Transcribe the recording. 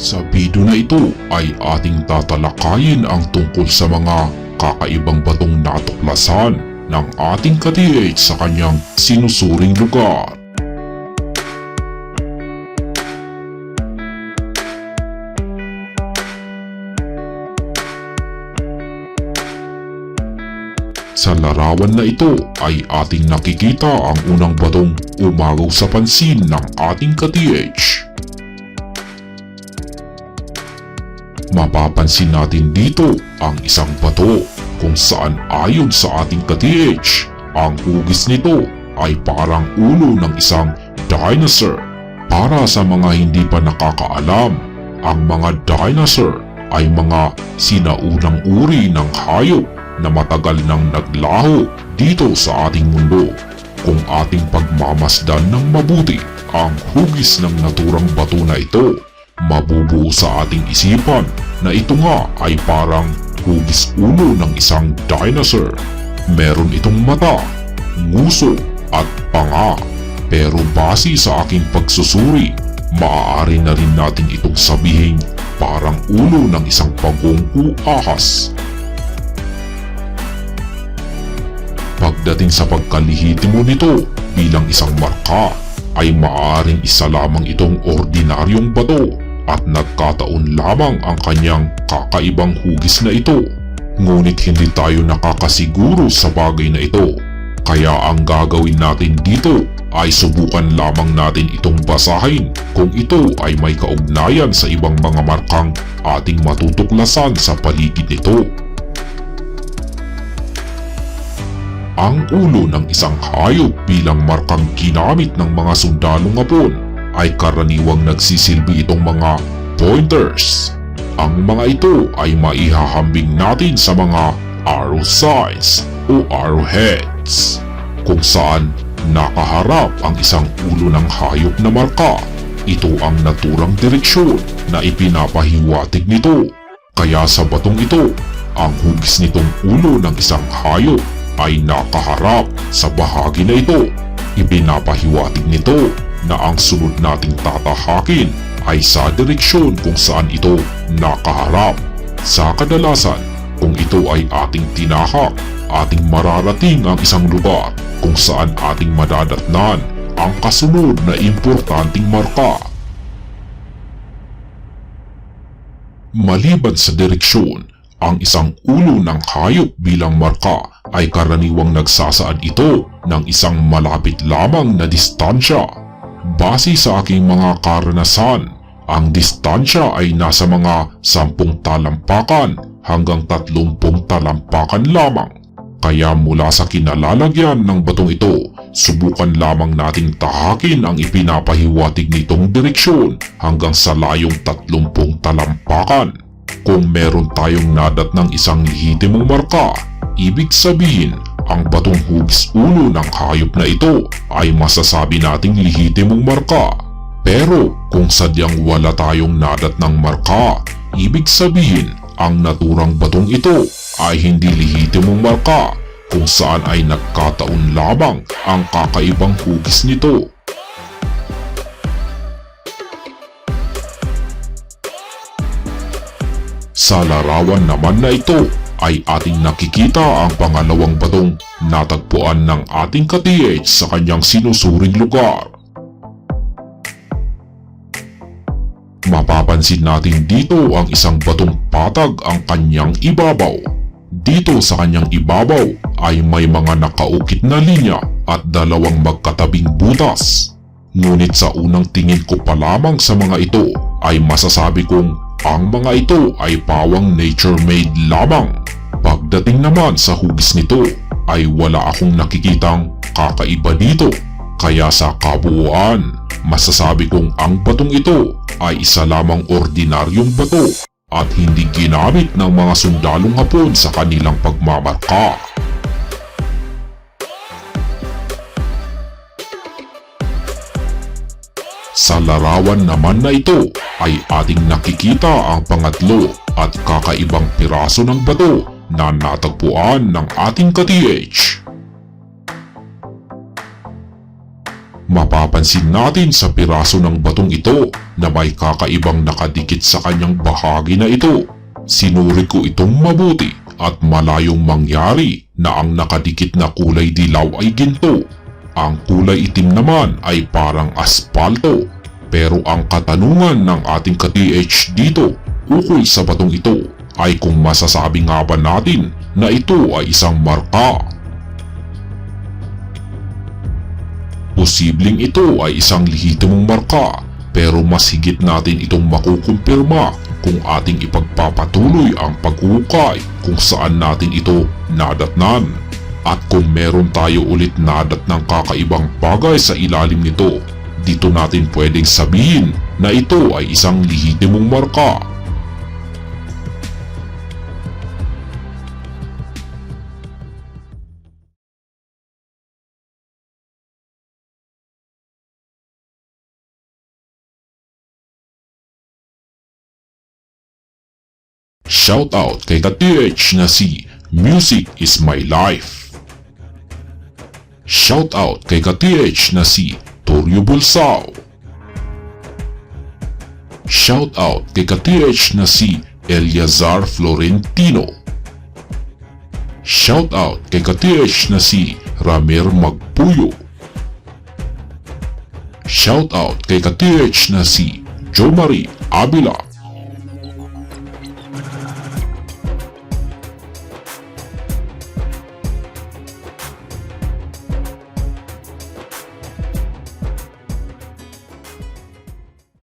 Sa video na ito ay ating tatalakayin ang tungkol sa mga kakaibang batong natuklasan ng ating ka-TH sa kanyang sinusuring lugar. Sa larawan na ito ay ating nakikita ang unang batong umagaw sa pansin ng ating ka-TH. Mapapansin natin dito ang isang bato kung saan ayon sa ating ka-TH, ang hugis nito ay parang ulo ng isang dinosaur. Para sa mga hindi pa nakakaalam, ang mga dinosaur ay mga sinaunang uri ng hayop na matagal nang naglaho dito sa ating mundo. Kung ating pagmamasdan ng mabuti ang hugis ng naturang bato na ito, mabubuo sa ating isipan na ito nga ay parang hugis ulo ng isang dinosaur. Meron itong mata, nguso at panga. Pero base sa aking pagsusuri, maaari na rin natin itong sabihin parang ulo ng isang pagong ahas. Pagdating sa pagkalihitimo nito bilang isang marka, ay maaaring isa lamang itong ordinaryong bato at nagkataon lamang ang kanyang kakaibang hugis na ito. Ngunit hindi tayo nakakasiguro sa bagay na ito. Kaya ang gagawin natin dito ay subukan lamang natin itong basahin kung ito ay may kaugnayan sa ibang mga markang ating matutuklasan sa paligid nito. Ang ulo ng isang hayop bilang markang ginamit ng mga sundalong Hapon ay karaniwang nagsisilbi itong mga pointers. Ang mga ito ay maihahambing natin sa mga arrow signs o arrowheads kung saan nakaharap ang isang ulo ng hayop na marka. Ito ang naturang direksyon na ipinapahiwatig nito. Kaya sa batong ito, ang hugis nitong ulo ng isang hayop ay nakaharap sa bahagi na ito. Ipinapahiwatig nito na ang sunod nating tatahakin ay sa direksyon kung saan ito nakaharap. Sa kadalasan, kung ito ay ating tinahak, ating mararating ang isang lugar kung saan ating madadatnan ang kasunod na importanteng marka. Maliban sa direksyon, ang isang ulo ng hayop bilang marka ay karaniwang nagsasaad ito ng isang malapit lamang na distansya. Base sa aking mga karanasan, ang distansya ay nasa mga 10 talampakan hanggang 30 talampakan lamang. Kaya mula sa kinalalagyan ng batong ito, subukan lamang nating tahakin ang ipinapahiwatig nitong direksyon hanggang sa layong 30 talampakan. Kung meron tayong nadat ng isang lehitimong marka, ibig sabihin ang batong hugis ulo ng hayop na ito ay masasabi nating lehitimong marka. Pero kung sadyang wala tayong nadat ng marka, ibig sabihin ang naturang batong ito ay hindi lehitimong marka kung saan ay nagkataon lamang ang kakaibang hugis nito. Sa larawan naman na ito ay ating nakikita ang pangalawang batong natagpuan ng ating ka-TH sa kanyang sinusuring lugar. Mapapansin natin dito ang isang batong patag ang kanyang ibabaw. Dito sa kanyang ibabaw ay may mga nakaukit na linya at dalawang magkatabing butas. Ngunit sa unang tingin ko pa lamang sa mga ito ay masasabi kong ang mga ito ay pawang nature-made lamang. Pagdating naman sa hugis nito ay wala akong nakikitang kakaiba dito. Kaya sa kabuuan, masasabi kong ang batong ito ay isa lamang ordinaryong bato at hindi ginamit ng mga sundalong hapon sa kanilang pagmamarka. Sa larawan naman na ito ay ating nakikita ang pangatlo at kakaibang piraso ng bato na natagpuan ng ating ka-TH. Mapapansin natin sa piraso ng batong ito na may kakaibang nakadikit sa kanyang bahagi na ito. Sinuri ko itong mabuti at malayong mangyari na ang nakadikit na kulay dilaw ay ginto. Ang kulay itim naman ay parang aspalto. Pero ang katanungan ng ating ka-TH dito ukol sa batong ito ay kung masasabi nga ba natin na ito ay isang marka. Posibleng ito ay isang lehitimong marka pero mas higit natin itong makukumpirma kung ating ipagpapatuloy ang pag-ukay kung saan natin ito nadatnan. At kung meron tayo ulit nadat ng kakaibang bagay sa ilalim nito, dito natin pwedeng sabihin na ito ay isang lehitimong marka. Shout out kay ka-TH na si Music is My Life. Shout out kay ka-TH na si Toryo Bulsao. Shout out kay ka-TH na si Eliazar Florentino. Shout out kay ka-TH na si Ramer Magpuyo. Shout out kay ka-TH na si Jo Marie Avila.